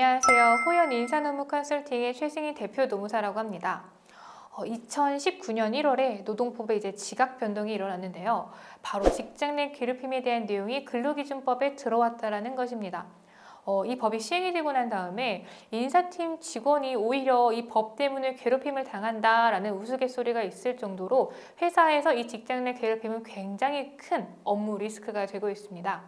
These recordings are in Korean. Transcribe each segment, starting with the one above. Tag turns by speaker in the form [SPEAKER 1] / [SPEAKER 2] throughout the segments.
[SPEAKER 1] 안녕하세요. 호연 인사노무 컨설팅의 최승희 대표 노무사라고 합니다. 2019년 1월에 노동법에 이제 지각 변동이 일어났는데요. 바로 직장 내 괴롭힘에 대한 내용이 근로기준법에 들어왔다라는 것입니다. 어, 이 법이 시행이 되고 난 다음에 인사팀 직원이 오히려 이 법 때문에 괴롭힘을 당한다라는 우스갯소리가 있을 정도로 회사에서 이 직장 내 괴롭힘은 굉장히 큰 업무 리스크가 되고 있습니다.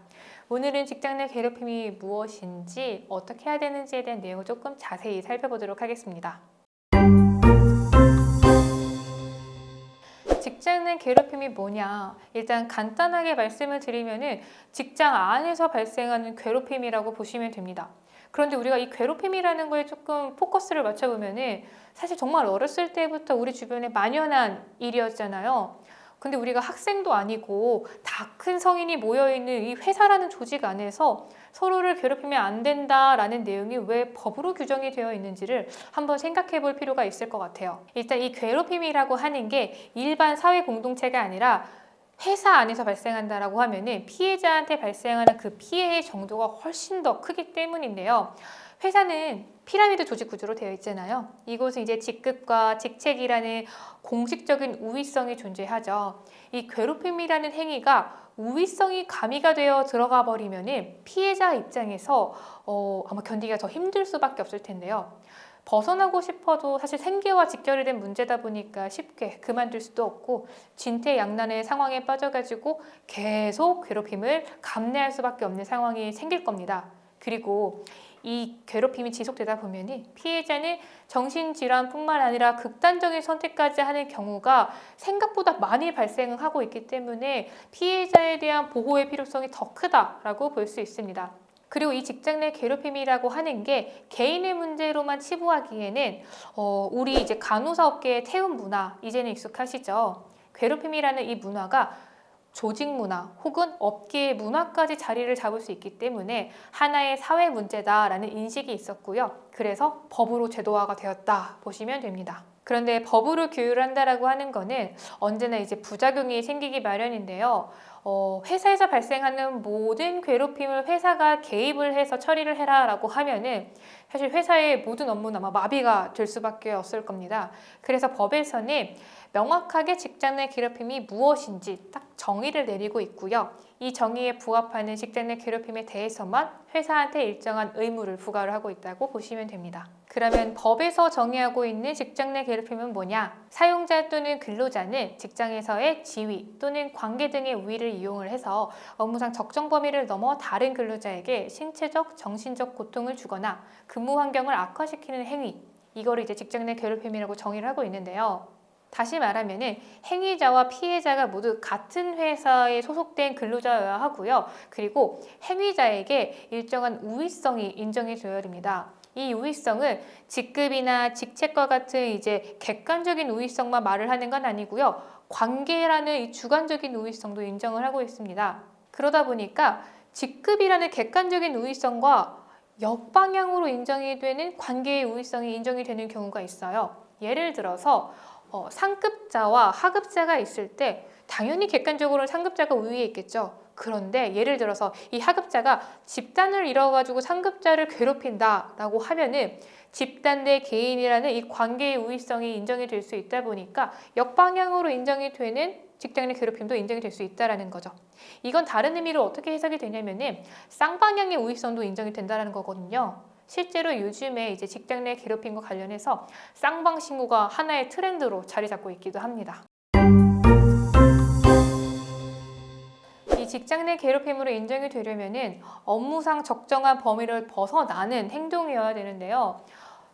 [SPEAKER 1] 오늘은 직장 내 괴롭힘이 무엇인지 어떻게 해야 되는지에 대한 내용을 조금 자세히 살펴보도록 하겠습니다. 직장 내 괴롭힘이 뭐냐? 일단 간단하게 말씀을 드리면은 직장 안에서 발생하는 괴롭힘이라고 보시면 됩니다. 그런데 우리가 이 괴롭힘이라는 거에 조금 포커스를 맞춰보면은 사실 정말 어렸을 때부터 우리 주변에 만연한 일이었잖아요. 근데 우리가 학생도 아니고 다 큰 성인이 모여있는 이 회사라는 조직 안에서 서로를 괴롭히면 안 된다라는 내용이 왜 법으로 규정이 되어 있는지를 한번 생각해 볼 필요가 있을 것 같아요. 일단 이 괴롭힘이라고 하는 게 일반 사회 공동체가 아니라 회사 안에서 발생한다라고 하면은 피해자한테 발생하는 그 피해의 정도가 훨씬 더 크기 때문인데요. 회사는 피라미드 조직 구조로 되어 있잖아요. 이곳은 이제 직급과 직책이라는 공식적인 우위성이 존재하죠. 이 괴롭힘이라는 행위가 우위성이 가미가 되어 들어가 버리면은 피해자 입장에서 어, 아마 견디기가 더 힘들 수밖에 없을 텐데요. 벗어나고 싶어도 사실 생계와 직결이 된 문제다 보니까 쉽게 그만둘 수도 없고 진퇴양난의 상황에 빠져가지고 계속 괴롭힘을 감내할 수밖에 없는 상황이 생길 겁니다. 그리고 이 괴롭힘이 지속되다 보면 피해자는 정신질환뿐만 아니라 극단적인 선택까지 하는 경우가 생각보다 많이 발생하고 있기 때문에 피해자에 대한 보호의 필요성이 더 크다라고 볼 수 있습니다. 그리고 이 직장 내 괴롭힘이라고 하는 게 개인의 문제로만 치부하기에는 어, 우리 이제 간호사 업계의 태움 문화 이제는 익숙하시죠. 괴롭힘이라는 이 문화가 조직 문화 혹은 업계의 문화까지 자리를 잡을 수 있기 때문에 하나의 사회 문제다라는 인식이 있었고요. 그래서 법으로 제도화가 되었다 보시면 됩니다. 그런데 법으로 규율한다라고 하는 거는 언제나 이제 부작용이 생기기 마련인데요. 어, 회사에서 발생하는 모든 괴롭힘을 회사가 개입을 해서 처리를 해라라고 하면은 사실 회사의 모든 업무는 아마 마비가 될 수밖에 없을 겁니다. 그래서 법에서는 명확하게 직장 내 괴롭힘이 무엇인지 딱 정의를 내리고 있고요. 이 정의에 부합하는 직장 내 괴롭힘에 대해서만 회사한테 일정한 의무를 부과를 하고 있다고 보시면 됩니다. 그러면 법에서 정의하고 있는 직장 내 괴롭힘은 뭐냐? 사용자 또는 근로자는 직장에서의 지위 또는 관계 등의 우위를 이용을 해서 업무상 적정 범위를 넘어 다른 근로자에게 신체적, 정신적 고통을 주거나 근무 환경을 악화시키는 행위 이거를 이제 직장 내 괴롭힘이라고 정의를 하고 있는데요. 다시 말하면은 행위자와 피해자가 모두 같은 회사에 소속된 근로자여야 하고요. 그리고 행위자에게 일정한 우위성이 인정이 되어야 됩니다. 이 우위성은 직급이나 직책과 같은 이제 객관적인 우위성만 말을 하는 건 아니고요. 관계라는 이 주관적인 우위성도 인정을 하고 있습니다. 그러다 보니까 직급이라는 객관적인 우위성과 역방향으로 인정이 되는 관계의 우위성이 인정이 되는 경우가 있어요. 예를 들어서 어, 상급자와 하급자가 있을 때 당연히 객관적으로 상급자가 우위에 있겠죠. 그런데 예를 들어서 이 하급자가 집단을 이뤄가지고 상급자를 괴롭힌다라고 하면은 집단 내 개인이라는 이 관계의 우위성이 인정이 될 수 있다 보니까 역방향으로 인정이 되는 직장 내 괴롭힘도 인정이 될 수 있다라는 거죠. 이건 다른 의미로 어떻게 해석이 되냐면은 쌍방향의 우위성도 인정이 된다라는 거거든요. 실제로 요즘에 이제 직장 내 괴롭힘과 관련해서 쌍방 신고가 하나의 트렌드로 자리 잡고 있기도 합니다. 직장 내 괴롭힘으로 인정이 되려면은 업무상 적정한 범위를 벗어나는 행동이어야 되는데요.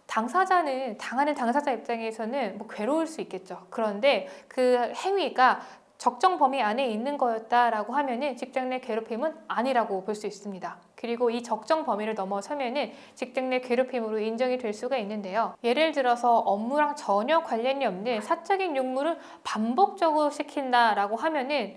[SPEAKER 1] 당사자는 당하는 당사자 입장에서는 뭐 괴로울 수 있겠죠. 그런데 그 행위가 적정 범위 안에 있는 거였다라고 하면은 직장 내 괴롭힘은 아니라고 볼 수 있습니다. 그리고 이 적정 범위를 넘어서면은 직장 내 괴롭힘으로 인정이 될 수가 있는데요. 예를 들어서 업무랑 전혀 관련이 없는 사적인 욕무를 반복적으로 시킨다라고 하면은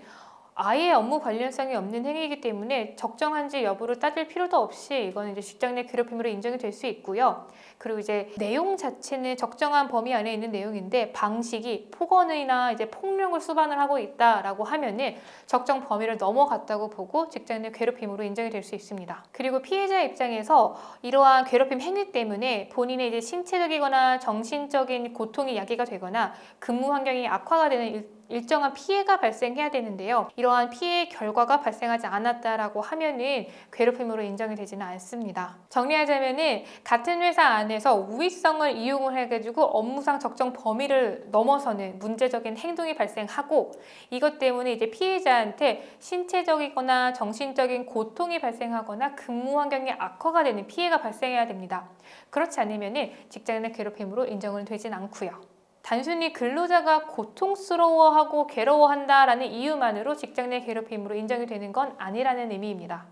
[SPEAKER 1] 아예 업무 관련성이 없는 행위이기 때문에 적정한지 여부를 따질 필요도 없이 이거는 이제 직장 내 괴롭힘으로 인정이 될 수 있고요. 그리고 이제 내용 자체는 적정한 범위 안에 있는 내용인데 방식이 폭언이나 이제 폭력을 수반을 하고 있다라고 하면은 적정 범위를 넘어갔다고 보고 직장 내 괴롭힘으로 인정이 될 수 있습니다. 그리고 피해자 입장에서 이러한 괴롭힘 행위 때문에 본인의 이제 신체적이거나 정신적인 고통이 야기가 되거나 근무 환경이 악화가 되는 일, 일정한 피해가 발생해야 되는데요. 이러한 피해 결과가 발생하지 않았다라고 하면은 괴롭힘으로 인정이 되지는 않습니다. 정리하자면은 같은 회사 안에서 우위성을 이용을 해가지고 업무상 적정 범위를 넘어서는 문제적인 행동이 발생하고 이것 때문에 이제 피해자한테 신체적이거나 정신적인 고통이 발생하거나 근무 환경이 악화가 되는 피해가 발생해야 됩니다. 그렇지 않으면은 직장 내 괴롭힘으로 인정은 되진 않고요. 단순히 근로자가 고통스러워하고 괴로워한다라는 이유만으로 직장 내 괴롭힘으로 인정이 되는 건 아니라는 의미입니다.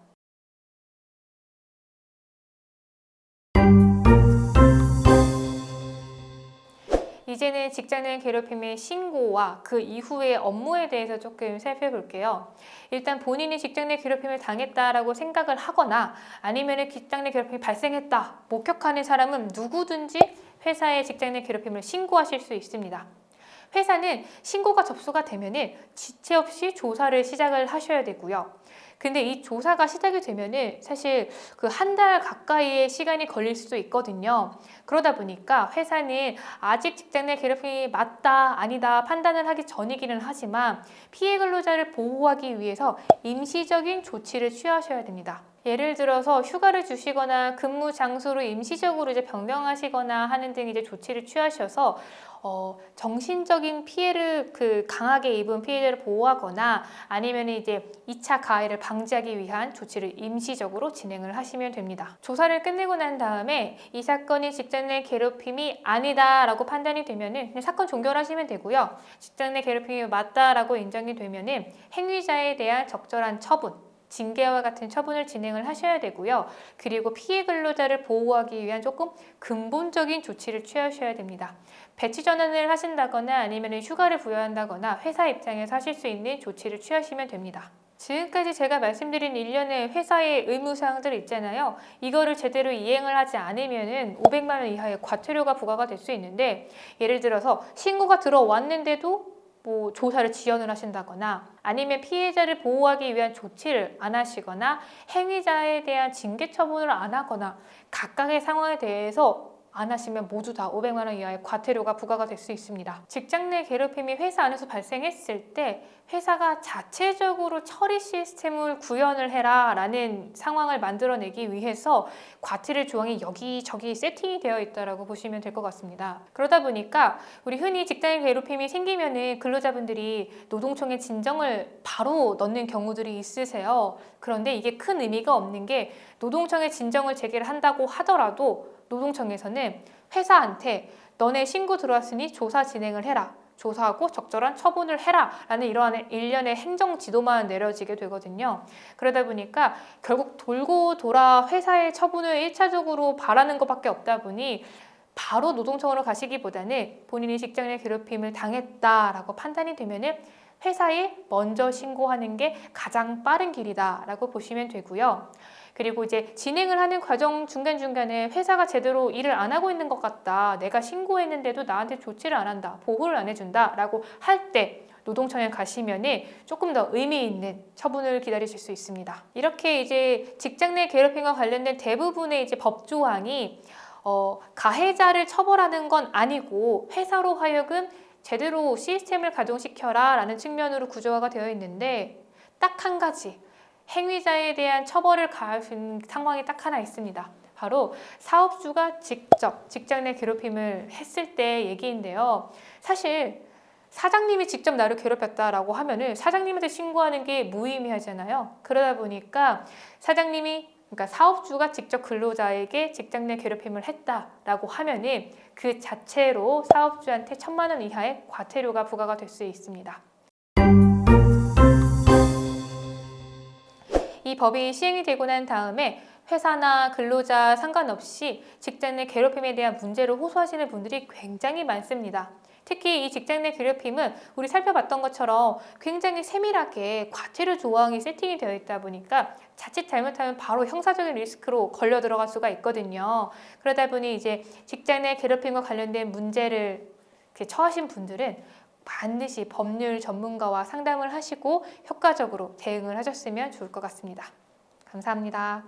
[SPEAKER 1] 이제는 직장 내 괴롭힘의 신고와 그 이후의 업무에 대해서 조금 살펴볼게요. 일단 본인이 직장 내 괴롭힘을 당했다라고 생각을 하거나 아니면 직장 내 괴롭힘이 발생했다 목격하는 사람은 누구든지 회사에 직장 내 괴롭힘을 신고하실 수 있습니다. 회사는 신고가 접수가 되면 은 지체 없이 조사를 시작을 하셔야 되고요. 근데 이 조사가 시작이 되면은 사실 그 한 달 가까이의 시간이 걸릴 수도 있거든요. 그러다 보니까 회사는 아직 직장 내 괴롭힘이 맞다, 아니다 판단을 하기 전이기는 하지만 피해 근로자를 보호하기 위해서 임시적인 조치를 취하셔야 됩니다. 예를 들어서 휴가를 주시거나 근무 장소를 임시적으로 이제 변경하시거나 하는 등 이제 조치를 취하셔서 어, 정신적인 피해를 그 강하게 입은 피해자를 보호하거나 아니면 이제 2차 가해를 방지하기 위한 조치를 임시적으로 진행을 하시면 됩니다. 조사를 끝내고 난 다음에 이 사건이 직장 내 괴롭힘이 아니다라고 판단이 되면은 사건 종결하시면 되고요. 직장 내 괴롭힘이 맞다라고 인정이 되면은 행위자에 대한 적절한 처분 징계와 같은 처분을 진행을 하셔야 되고요. 그리고 피해 근로자를 보호하기 위한 조금 근본적인 조치를 취하셔야 됩니다. 배치 전환을 하신다거나 아니면 휴가를 부여한다거나 회사 입장에서 하실 수 있는 조치를 취하시면 됩니다. 지금까지 제가 말씀드린 일련의 회사의 의무사항들 있잖아요. 이거를 제대로 이행을 하지 않으면은 500만 원 이하의 과태료가 부과가 될 수 있는데 예를 들어서 신고가 들어왔는데도 뭐 조사를 지연을 하신다거나 아니면 피해자를 보호하기 위한 조치를 안 하시거나 행위자에 대한 징계 처분을 안 하거나 각각의 상황에 대해서 안 하시면 모두 다 500만 원 이하의 과태료가 부과가 될 수 있습니다. 직장 내 괴롭힘이 회사 안에서 발생했을 때 회사가 자체적으로 처리 시스템을 구현을 해라 라는 상황을 만들어내기 위해서 과태료 조항이 여기저기 세팅이 되어 있다라고 보시면 될 것 같습니다. 그러다 보니까 우리 흔히 직장 괴롭힘이 생기면은 근로자분들이 노동청에 진정을 바로 넣는 경우들이 있으세요. 그런데 이게 큰 의미가 없는 게 노동청에 진정을 제기를 한다고 하더라도 노동청에서는 회사한테 너네 신고 들어왔으니 조사 진행을 해라. 조사하고 적절한 처분을 해라 라는 이러한 일련의 행정 지도만 내려지게 되거든요. 그러다 보니까 결국 돌고 돌아 회사의 처분을 일차적으로 바라는 것밖에 없다 보니 바로 노동청으로 가시기보다는 본인이 직장 내 괴롭힘을 당했다라고 판단이 되면은 회사에 먼저 신고하는 게 가장 빠른 길이다라고 보시면 되고요. 그리고 이제 진행을 하는 과정 중간중간에 회사가 제대로 일을 안 하고 있는 것 같다. 내가 신고했는데도 나한테 조치를 안 한다. 보호를 안 해준다. 라고 할 때 노동청에 가시면은 조금 더 의미 있는 처분을 기다리실 수 있습니다. 이렇게 이제 직장 내 괴롭힘과 관련된 대부분의 이제 법 조항이 어, 가해자를 처벌하는 건 아니고 회사로 하여금 제대로 시스템을 가동시켜라 라는 측면으로 구조화가 되어 있는데 딱 한 가지 행위자에 대한 처벌을 가할 수 있는 상황이 딱 하나 있습니다. 바로 사업주가 직접 직장 내 괴롭힘을 했을 때 얘기인데요. 사실 사장님이 직접 나를 괴롭혔다라고 하면은 사장님한테 신고하는 게 무의미하잖아요. 그러다 보니까 사장님이 그러니까 사업주가 직접 근로자에게 직장 내 괴롭힘을 했다라고 하면은 그 자체로 사업주한테 천만 원 이하의 과태료가 부과가 될 수 있습니다. 이 법이 시행이 되고 난 다음에 회사나 근로자 상관없이 직장 내 괴롭힘에 대한 문제를 호소하시는 분들이 굉장히 많습니다. 특히 이 직장 내 괴롭힘은 우리 살펴봤던 것처럼 굉장히 세밀하게 과태료 조항이 세팅이 되어 있다 보니까 자칫 잘못하면 바로 형사적인 리스크로 걸려 들어갈 수가 있거든요. 그러다 보니 이제 직장 내 괴롭힘과 관련된 문제를 처하신 분들은 반드시 법률 전문가와 상담을 하시고 효과적으로 대응을 하셨으면 좋을 것 같습니다. 감사합니다.